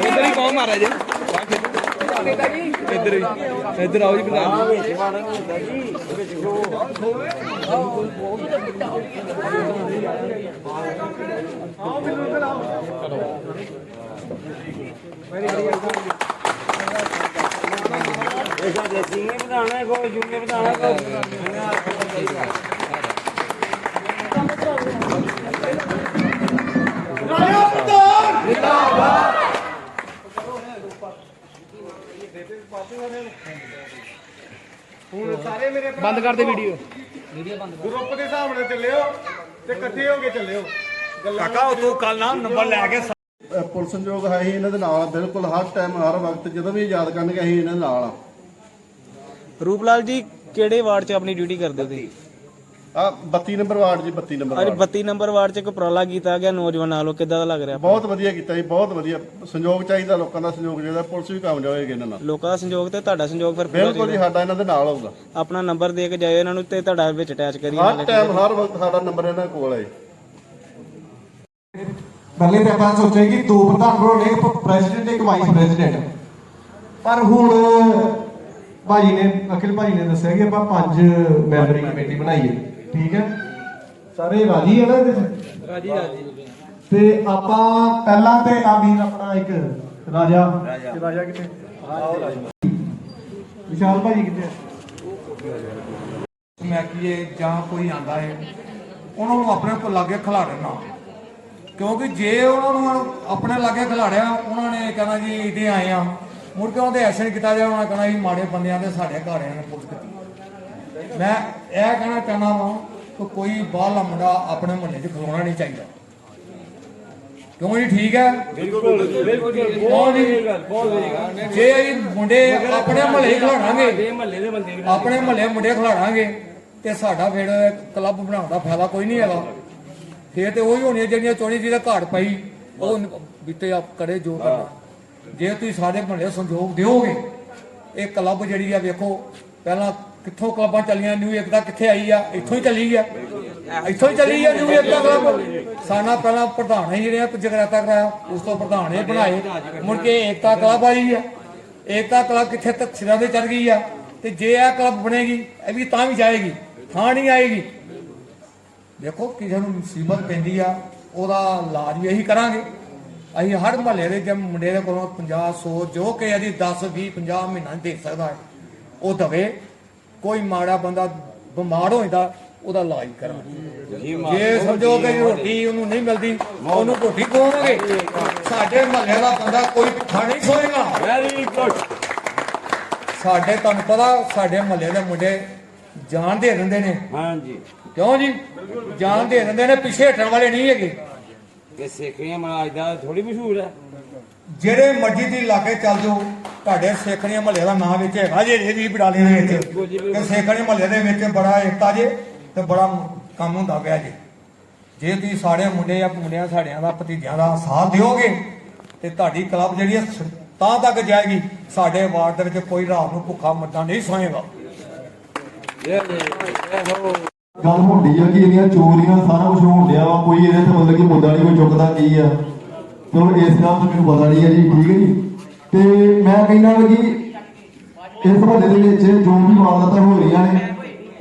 ਇੱਧਰ ਹੀ। ਕੌਮ ਮਾਰਾ ਜੀ ਇੱਧਰ ਹੀ ਇੱਧਰ ਆਓ ਜੀ ਪ੍ਰਧਾਨ ਜੀ। ਵਧਾਣਾ ਜੂਨੀਅਰ ਵਧਾਣਾ ਬੰਦ ਕਰ ਦੇ ਵੀਡੀਓ ਗਰੁੱਪ ਦੇ ਹਿਸਾਬ ਨਾਲ ਚੱਲਿਓ ਤੇ ਇਕੱਠੇ ਹੋ ਕੇ ਚੱਲਿਓ। ਕਾਕਾ ਤੂੰ ਕੱਲ ਨਾ ਨੰਬਰ ਲੈ ਕੇ ਪੁਲਿਸ ਸੰਯੋਗ ਹੈ ਹੀ ਇਹਨਾਂ ਦੇ ਨਾਲ ਬਿਲਕੁਲ ਹਰ ਟਾਈਮ ਹਰ ਵਕਤ ਜਦੋਂ ਵੀ ਯਾਦ ਕਰਨਗੇ ਅਸੀਂ ਇਹਨਾਂ ਦੇ ਨਾਲ ਆ। ਰੂਪਲਾਲ ਜੀ ਕਿਹੜੇ ਵਾਰਡ 'ਚ ਆਪਣੀ ਡਿਊਟੀ ਕਰਦੇ ਹੋ ਤੁਸੀਂ? ਆ 32 ਨੰਬਰ ਵਾਰਡ ਜੀ 32 ਨੰਬਰ ਅੱਜ ਵਾਰਡ। 32 ਨੰਬਰ ਵਾਰਡ 'ਚ ਇੱਕ ਉਪਰਾਲਾ ਕੀਤਾ ਗਿਆ ਨੌਜਵਾਨਾਂ ਨਾਲੋਂ ਕਿੱਦਾਂ ਦਾ ਲੱਗ ਰਿਹਾ? ਬਹੁਤ ਵਧੀਆ ਕੀਤਾ ਜੀ ਬਹੁਤ ਵਧੀਆ। ਸੰਯੋਗ ਚਾਹੀਦਾ ਲੋਕਾਂ ਦਾ ਸੰਯੋਗ ਚਾਹੀਦਾ ਪੁਲਿਸ ਵੀ ਕਾਮਯਾਬ ਹੋਏਗੀ ਇਹਨਾਂ ਨਾਲ। ਲੋਕਾਂ ਦਾ ਸੰਯੋਗ ਤੇ ਤੁਹਾਡਾ ਸੰਯੋਗ ਫਿਰ ਪੂਰਾ ਬਿਲਕੁਲ ਜੀ ਚਾਹੀਦਾ। ਸਾਡਾ ਇਹਨਾਂ ਦੇ ਨਾਲ ਹੋਊਗਾ। ਆਪਣਾ ਨੰਬਰ ਦੇ ਕੇ ਜਾਇਓ ਇਹਨਾਂ ਨੂੰ ਤੇ ਤੁਹਾਡਾ ਵਿੱਚ ਅਟੈਚ ਕਰੀਏ ਹਰ। ਟਾਈਮ ਹਰ ਵਕਤ ਸਾਡਾ ਨੰਬਰ ਇਹਨਾਂ ਕੋਲ ਹੈ ਪਹਿਲੇ ਤਾਂ ਆਪਾਂ ਸੋਚਿਆ ਕਿ ਦੋ ਪ੍ਰਧਾਨ ਬਣਾਉਣੇ ਇੱਕ ਪ੍ਰੈਜ਼ੀਡੈਂਟ ਇੱਕ ਵਾਈਸ ਪ੍ਰੈਜ਼ੀਡੈਂਟ ਪਰ ਹੁਣ ਭਾਜੀ ਨੇ ਅਖਿਲ ਭਾਜੀ ਨੇ ਦੱਸਿਆ ਕਿ ਆਪਾਂ ਪੰਜ ਮੈਂਬਰੀ ਕਮੇਟੀ ਬਣਾਈਏ ਠੀਕ ਹੈ? ਸਾਰੇ ਰਾਜੀ ਹੈ ਨਾ ਇਹਦੇ ਚ? ਰਾਜੀ ਰਾਜੀ। ਤੇ ਆਪਾਂ ਪਹਿਲਾਂ ਤੇ ਆਮੀਨ ਆਪਣਾ ਇੱਕ ਰਾਜਾ। ਰਾਜਾ। ਕਿੱਥੇ? ਵਿਸ਼ਾਲ ਭਾਜੀ ਕਿੱਥੇ? ਮੈਂ ਕੀਏ ਜਾਂ ਕੋਈ ਆਂਦਾ ਹੈ ਉਹਨਾਂ ਨੂੰ ਆਪਣੇ ਕੋਲ ਲਾਗੇ ਖਿਲਾੜੇ ਨਾ ਕਿਉਂਕਿ ਜੇ ਉਹਨਾਂ ਨੂੰ ਆਪਣੇ ਲਾਗੇ ਖਿਲਾੜਿਆ ਉਹਨਾਂ ਨੇ ਕਹਿਣਾ ਜੀ ਇਹਦੇ ਆਏ ਆ। ਮੁੜ ਕੇ ਉਹਦੇ ਐਕਸ਼ਨ ਕੀਤਾ ਜਾਏ ਉਹਨਾਂ ਕਹਿਣਾ ਜੀ ਮਾੜੇ ਬੰਦਿਆਂ ਦੇ ਸਾਡੇ ਘਰ ਆਏ ਨੇ ਪੁਲਿਸ ਕੀਤੀ ਮੈਂ ਇਹ ਕਹਿਣਾ ਚਾਹੁੰਦਾ ਵਾਂ ਕਿ ਕੋਈ ਬਾਹਰਲਾ ਮੁੰਡਾ ਆਪਣੇ ਮੁਹੱਲੇ 'ਚ ਖਲੋਣਾ ਨਹੀਂ ਚਾਹੀਦਾ। ਕਿਉਂ ਜੀ? ਠੀਕ ਹੈ? ਬਿਲਕੁਲ ਬਿਲਕੁਲ ਬਹੁਤ ਜੀ? ਜੇ ਅਸੀਂ ਮੁੰਡੇ ਆਪਣੇ ਮੁਹੱਲੇ ਖਿਲਾੜਾਂਗੇ ਮਹੱਲੇ ਦੇ ਬੰਦੇ ਆਪਣੇ ਮਹੱਲੇ ਮੁੰਡੇ ਖਿਲਾੜਾਂਗੇ ਤੇ ਸਾਡਾ ਫਿਰ ਕਲੱਬ ਬਣਾਉਣ ਦਾ ਫਾਇਦਾ ਕੋਈ ਨਹੀਂ ਹੈਗਾ। ਫੇਰ ਤੇ ਉਹੀ ਹੋਣੀ ਜਿਹੜੀਆਂ ਚੋਣੀ ਜਿਹਦਾ ਘਾਟ ਪਈ ਉਹ ਬਿੱਤੇ ਆਪ ਕਰੇ ਜੋ ਕਰਨਾ। ਜੇ ਤੁਸੀਂ ਸਾਡੇ ਮਹੱਲੇ ਸੰਯੋਗ ਦਿਓਗੇ, ਇਹ ਕਲੱਬ ਜਿਹੜੀ ਆ ਵੇਖੋ, ਪਹਿਲਾਂ ਕਿੱਥੋਂ ਕਲੱਬਾਂ ਚੱਲੀਆਂ ਨਿਊ ਏਕਤਾ ਕਿੱਥੇ ਆਈ ਆ? ਇੱਥੋਂ ਹੀ ਚੱਲੀ ਆ। ਇੱਥੋਂ ਹੀ ਚੱਲੀ ਆ ਨਿਊ ਏਕਤਾ ਕਲੱਬ। ਸਾਨਾ ਪਹਿਲਾਂ ਪ੍ਰਧਾਨ ਹੀ ਜਿਹੜੇ ਜਗਰਾਤਾ ਕਰਾਇਆ, ਉਸ ਤੋਂ ਪ੍ਰਧਾਨ ਇਹ ਬਣਾਏ। ਮੁੜ ਕੇ ਏਕਤਾ ਕਲੱਬ ਆਈ ਆ। ਏਕਤਾ ਕਲੱਬ ਕਿੱਥੇ ਤੱਕ ਸਿਰਾਂ ਤੇ ਚੜ ਗਈ ਆ? ਤੇ ਜੇ ਇਹ ਕਲੱਬ ਬਣੇਗੀ, ਇਹ ਵੀ ਤਾਂ ਵੀ ਜਾਏਗੀ, ਥਾਂ ਨਹੀਂ ਆਏਗੀ। ਦੇਖੋ ਕਿਸੇ ਨੂੰ ਮੁਸੀਬਤ ਪੈਂਦੀ ਆ, ਉਹਦਾ ਇਲਾਜ ਵੀ ਇਹੀ ਕਰਾਂਗੇ। ਅਸੀਂ ਹਰ ਮਹੱਲੇ ਦੇ ਜੇ ਮੁੰਡੇ ਦੇ ਕੋਲੋਂ 50 100 ਜੋ ਕਿ ਇਹਦੀ 10 20 50 ਮਹੀਨਾ ਦੇ ਸਕਦਾ। ਹੈ ਉਹ ਦਵੇ ਕੋਈ ਮਾੜਾ ਬੰਦਾ ਬਿਮਾਰ ਹੋ ਜਾਂਦਾ ਉਹਦਾ ਇਲਾਜ ਕਰਾਂਗੇ। ਜੇ ਸਮਝੋ ਕਿ ਰੋਟੀ ਉਹਨੂੰ ਨਹੀਂ ਮਿਲਦੀ ਉਹਨੂੰ ਰੋਟੀ ਖਵਾਵਾਂਗੇ। ਸਾਡੇ ਮਹੱਲੇ ਦਾ ਬੰਦਾ ਕੋਈ ਭੁੱਖਾ ਨਹੀਂ ਸੋਏਗਾ ਵੈਰੀ ਗੁੱਡ ਸਾਡੇ ਤੁਹਾਨੂੰ ਪਤਾ ਸਾਡੇ ਮਹੱਲੇ ਦੇ ਮੁੰਡੇ ਜਾਨ ਦੇ ਦਿੰਦੇ ਨੇ ਹਾਂਜੀ ਕਿਉਂ ਜੀ? ਜਾਨ ਦੇ ਦਿੰਦੇ ਨੇ ਪਿੱਛੇ ਹਟਣ ਵਾਲੇ ਨਹੀਂ ਹੈਗੇ। ਕਿ ਸਿੱਖੀਆਂ ਮਹਾਰਾਜ ਦਾ ਥੋੜੀ ਮਸ਼ਹੂਰ ਹੈ। ਜਿਹੜੇ ਮਰਜ਼ੀ ਦੀ ਇਲਾਕੇ ਚੱਲ ਜਾਓ ਤੁਹਾਡੇ ਸੇਖਣੇ ਮਹੱਲੇ ਦਾ ਨਾਮ ਵਿੱਚ ਹੈਗਾ ਜੇ ਇਹ ਵੀ ਬਡਾਲੇ ਦੇ ਵਿੱਚ। ਕਿ ਸੇਖਣੇ ਮਹੱਲੇ ਦੇ ਵਿੱਚ ਬੜਾ ਏਕਤਾ ਜੇ ਤੇ ਬੜਾ ਕੰਮ ਹੁੰਦਾ ਪਿਆ ਜੇ। ਜੇ ਤੁਸੀਂ ਸਾਡੇ ਮੁੰਡੇ ਆ ਮੁੰਡਿਆਂ ਸਾਡਿਆਂ ਦਾ ਭਤੀਜਿਆਂ ਦਾ ਸਾਥ ਦਿਓਗੇ ਤੇ ਤੁਹਾਡੀ ਕਲੱਬ ਜਿਹੜੀ ਹੈ ਤਾਂ ਤੱਕ ਜਾਏਗੀ। ਸਾਡੇ ਵਾਰਡ ਦੇ ਵਿੱਚ ਕੋਈ ਰਾਤ ਨੂੰ ਭੁੱਖਾ ਮਰਦਾ ਨਹੀਂ ਸੋਏਗਾ। ਗੱਲ ਹੁੰਦੀ ਆ ਕਿ ਇਹਦੀਆਂ ਚੋਰੀਆਂ ਸਾਰਾ ਕੁਝ ਹੋਣ ਡਿਆ ਵਾ, ਕੋਈ ਇਹਦੇ ਤੇ ਮਤਲਬ ਕਿ ਮੁੱਦਾ ਨਹੀਂ, ਕੋਈ ਚੁੱਕਦਾ ਕੀ ਆ। ਚਲੋ ਇਸ ਗੱਲ ਤੋਂ ਮੈਨੂੰ ਪਤਾ ਨਹੀਂ ਹੈ ਜੀ, ਠੀਕ ਹੈ ਜੀ? ਤੇ ਮੈਂ ਕਹਿੰਦਾ ਕਿ ਇਸ ਮਹੱਲੇ ਦੇ ਵਿੱਚ ਜੋ ਵੀ ਵਾਰਦਾਤਾਂ ਹੋ ਰਹੀਆਂ ਨੇ,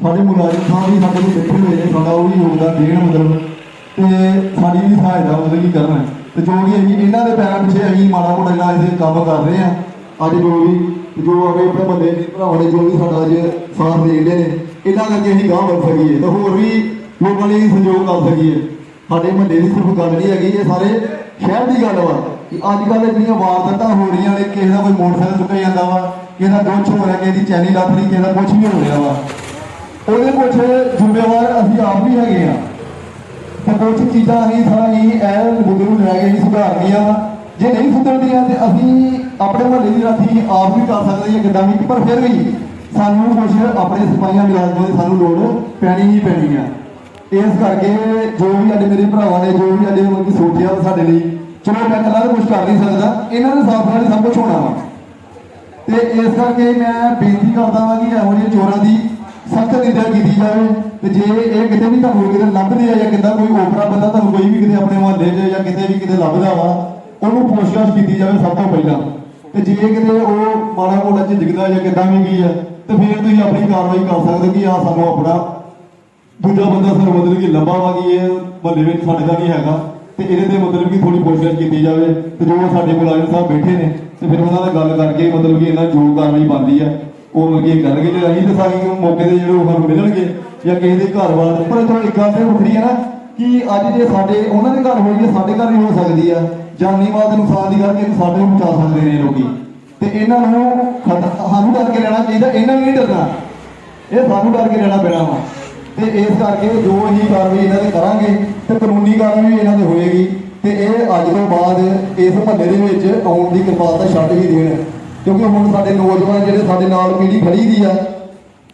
ਸਾਡੇ ਮੁਲਾਜ਼ਮ ਸਾਹਿਬ ਵੀ ਸਾਡੇ ਕੋਲ ਬੈਠੇ ਹੋਏ ਨੇ, ਸਾਡਾ ਉਹ ਵੀ ਯੋਗਦਾਨ ਦੇਣ ਮਤਲਬ। ਤੇ ਸਾਡੀ ਵੀ ਸਹਾਇਤਾ ਮਤਲਬ ਕੀ ਕਰਨ ਤੇ ਜੋ ਵੀ ਅਸੀਂ ਇਹਨਾਂ ਦੇ ਪੈਰਾਂ ਪਿੱਛੇ ਅਸੀਂ ਮਾੜਾ ਮੋਟਾ ਜਿਹੜਾ ਦੇ ਕੰਮ ਕਰ ਰਹੇ ਆ, ਅੱਜ ਜੋ ਵੀ ਜੋ ਅਗੇ ਆਪਣੇ ਬੰਦੇ ਦੇ ਭਰਾਵਾਂ ਨੇ ਜੋ ਵੀ ਸਾਡਾ ਅੱਜ ਸਾਥ ਦੇ ਰਹੇ ਨੇ, ਇਹਨਾਂ ਕਰਕੇ ਅਸੀਂ ਗਾਂਹ ਵੱਧ ਸਕੀਏ ਤੇ ਹੋਰ ਵੀ ਲੋਕਾਂ ਲਈ ਸੰਯੋਗ ਕਰ ਸਕੀਏ। ਸਾਡੇ ਮਹੱਲੇ ਦੀ ਸਿਰਫ ਗੱਲ ਨਹੀਂ ਹੈਗੀ, ਇਹ ਸਾਰੇ ਸ਼ਹਿਰ ਦੀ ਗੱਲ ਵਾ ਕਿ ਅੱਜ ਕੱਲ੍ਹ ਜਿਹੜੀਆਂ ਵਾਰਦਾਤਾਂ ਹੋ ਰਹੀਆਂ ਨੇ, ਕਿਸੇ ਦਾ ਕੋਈ ਮੋਟਰਸਾਈਕਲ ਚੁੱਕਿਆ ਜਾਂਦਾ ਵਾ, ਕਿਸੇ ਦਾ ਕੁਛ ਹੋ ਰਿਹਾ ਕਿਸੇ ਦੀ ਚੈਨੀ ਲੱਥ ਰਹੀ, ਕਿਸੇ ਦਾ ਕੁਛ ਵੀ ਹੋ ਰਿਹਾ ਵਾ। ਉਹਦੇ ਕੁਛ ਜ਼ਿੰਮੇਵਾਰ ਅਸੀਂ ਆਪ ਵੀ ਹੈਗੇ ਆ। ਤੇ ਕੁਝ ਚੀਜ਼ਾਂ ਅਸੀਂ ਸਾਰਾ ਹੀ ਐ ਮੁੱਦੇ ਨੂੰ ਲੈ ਕੇ ਹੀ ਸੁਧਾਰਨੀਆਂ ਵਾ। ਜੇ ਨਹੀਂ ਸੁਧਰਦੀਆਂ ਤੇ ਅਸੀਂ ਆਪਣੇ ਮੁਹੱਲੇ ਦੀ ਰਾਖੀ ਆਪ ਵੀ ਕਰ ਸਕਦੇ ਹਾਂ, ਕਿੱਦਾਂ ਵੀ, ਪਰ ਫਿਰ ਵੀ ਸਾਨੂੰ ਕੁਝ ਆਪਣੇ ਸਿਪਾਹੀਆਂ ਮੁਲਾਜ਼ਮਾਂ ਦੀ ਸਾਨੂੰ ਲੋੜ ਪੈਣੀ ਹੀ ਪੈਣੀ ਆ। ਇਸ ਕਰਕੇ ਜੋ ਵੀ ਅੱਜ ਮੇਰੇ ਭਰਾਵਾਂ ਨੇ, ਜੋ ਵੀ ਸਾਡੇ ਮਤਲਬ ਦੀ ਸੋਚਿਆ ਸਾਡੇ ਲਈ, ਚਲੋ ਮੈਂ ਇਕੱਲਾ ਤਾਂ ਕੁਝ ਕਰ ਨਹੀਂ ਸਕਦਾ, ਇਹਨਾਂ ਦੇ ਸਾਥ ਨਾਲ ਸਭ ਕੁਝ ਹੋਣਾ ਵਾ। ਤੇ ਇਸ ਕਰਕੇ ਮੈਂ ਬੇਨਤੀ ਕਰਦਾ ਹਾਂ ਕਿ ਇਹੋ ਜਿਹੇ ਚੋਰਾਂ ਦੀ ਸਖਤ ਨਿੰਦਿਆ ਕੀਤੀ ਜਾਵੇ, ਤੇ ਜੇ ਇਹ ਕਿਤੇ ਵੀ ਤੁਹਾਨੂੰ ਕਿਤੇ ਲੱਭਦੇ ਆ ਜਾਂ ਕਿੱਦਾਂ ਕੋਈ ਓਪਰਾ ਬੰਦਾ ਤੁਹਾਨੂੰ ਕੋਈ ਵੀ ਕਿਤੇ ਆਪਣੇ ਮੁਹੱਲੇ 'ਚ ਜਾਂ ਕਿਤੇ ਵੀ ਕਿਤੇ ਲੱਭਦਾ ਵਾ ਉਹਨੂੰ ਪੁੱਛਗਿੱਛ ਕੀਤੀ ਜਾਵੇ ਸਭ ਤੋਂ ਪਹਿਲਾਂ। ਤੇ ਜੇ ਕਿਤੇ ਉਹ ਮਾੜਾ ਮੋਟਾ ਝਿਜਕਦਾ ਜਾਂ ਕਿੱਦਾਂ ਵੀ ਕੀ ਆ, ਤੇ ਫਿਰ ਤੁਸੀਂ ਆਪਣੀ ਕਾਰਵਾਈ ਕਰ ਸਕਦੇ ਕਿ ਆ ਸਾਨੂੰ ਆਪਣਾ ਦੂਜਾ ਬੰਦਾ ਸਾਨੂੰ ਮਤਲਬ ਕਿ ਲੱਭਾ ਵਾ ਕਿ ਇਹ ਮਹੱਲੇ ਵਿੱਚ ਸਾਡੇ ਦਾ ਨਹੀਂ ਹੈਗਾ, ਤੇ ਇਹਦੇ ਤੇ ਮਤਲਬ ਕਿ ਥੋੜੀ ਪੁੱਛਗਿੱਛ ਕੀਤੀ ਜਾਵੇ। ਤੇ ਜੋ ਸਾਡੇ ਮੁਲਾਜ਼ਮ ਸਾਹਿਬ ਬੈਠੇ ਨੇ, ਤੇ ਫਿਰ ਉਹਨਾਂ ਨਾਲ ਗੱਲ ਕਰਕੇ ਮਤਲਬ ਕਿ ਇਹਨਾਂ ਜੋ ਕਾਰਵਾਈ ਬਣਦੀ ਆ, ਉਹ ਮਤਲਬ ਕਰਨਗੇ। ਤੇ ਅਸੀਂ ਤਾਂ ਸਾਰੀ ਮੌਕੇ ਤੇ ਜਿਹੜੇ ਉਹ ਮਿਲਣਗੇ, ਜਾਂ ਕਿਸੇ ਦੇ ਘਰ ਵਾਲ ਪਰ ਚਲੋ ਇੱਕ ਗੱਲ ਤੇ ਵੱਖਰੀ ਹੈ ਨਾ, ਕਿ ਅੱਜ ਜੇ ਸਾਡੇ, ਉਹਨਾਂ ਦੇ ਘਰ ਹੋਈ ਹੈ ਸਾਡੇ ਘਰ ਵੀ ਹੋ ਸਕਦੀ ਆ ਜਾਨੀ ਮਾਲ ਦੇ ਨੁਕਸਾਨ ਦੀ ਕਰਕੇ ਸਾਡੇ ਨੂੰ ਬਚਾ ਸਕਦੇ ਨੇ ਲੋਕੀ। ਤੇ ਇਹਨਾਂ ਨੂੰ ਸਾਨੂੰ ਡਰ ਕੇ ਲੈਣਾ ਚਾਹੀਦਾ, ਇਹਨਾਂ ਨੂੰ ਨਹੀਂ ਡਰਨਾ। ਇਹ ਸਾਨੂੰ ਡਰ ਕੇ ਲੈਣਾ ਪੈਣਾ ਵਾ। ਤੇ ਇਸ ਕਰਕੇ ਜੋ ਅਸੀਂ ਕਾਰਵਾਈ ਇਹਨਾਂ ਤੇ ਕਰਾਂਗੇ ਤੇ ਕਾਨੂੰਨੀ ਕਾਰਵਾਈ ਵੀ ਇਹਨਾਂ ਦੇ ਹੋਏਗੀ। ਤੇ ਇਹ ਅੱਜ ਤੋਂ ਬਾਅਦ ਇਸ ਮਹੱਲੇ ਦੇ ਵਿੱਚ ਆਉਣ ਦੀ ਕਿਰਪਾਲਤਾ ਛੱਡ ਹੀ ਦੇਣ। ਕਿਉਂਕਿ ਹੁਣ ਸਾਡੇ ਨੌਜਵਾਨ ਜਿਹੜੇ ਸਾਡੇ ਨਾਲ ਪੀੜ੍ਹੀ ਖੜੀ ਦੀ ਆ,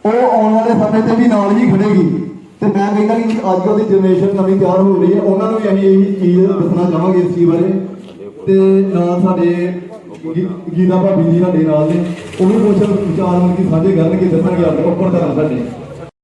ਉਹ ਆਉਣ ਵਾਲੇ ਸਮੇਂ ਤੇ ਵੀ ਨਾਲ ਹੀ ਖੜੇਗੀ। ਤੇ ਮੈਂ ਕਹਿੰਦਾ ਕਿ ਅੱਜ ਕੱਲ੍ਹ ਦੀ ਜਨਰੇਸ਼ਨ ਨਵੀਂ ਤਿਆਰ ਹੋ ਰਹੀ ਹੈ। ਉਹਨਾਂ ਨੂੰ ਵੀ ਅਸੀਂ ਇਹੀ ਚੀਜ਼ ਦੱਸਣਾ ਚਾਹਾਂਗੇ ਇਸ ਚੀਜ਼ ਬਾਰੇ। ਤੇ ਨਾਲ ਸਾਡੇ ਗੀਤਾ ਭਾਬੀ ਜੀ ਸਾਡੇ ਨਾਲ ਨੇ। ਉਹ ਵੀ ਕੁਝ ਵਿਚਾਰ ਮਨ ਕੀ ਸਾਂਝੇ ਕਰਨਗੇ ਦੱਸਣਗੇ ਆਪਣੇ ਉੱਪਰ ਦਾ ਸਾਡੇ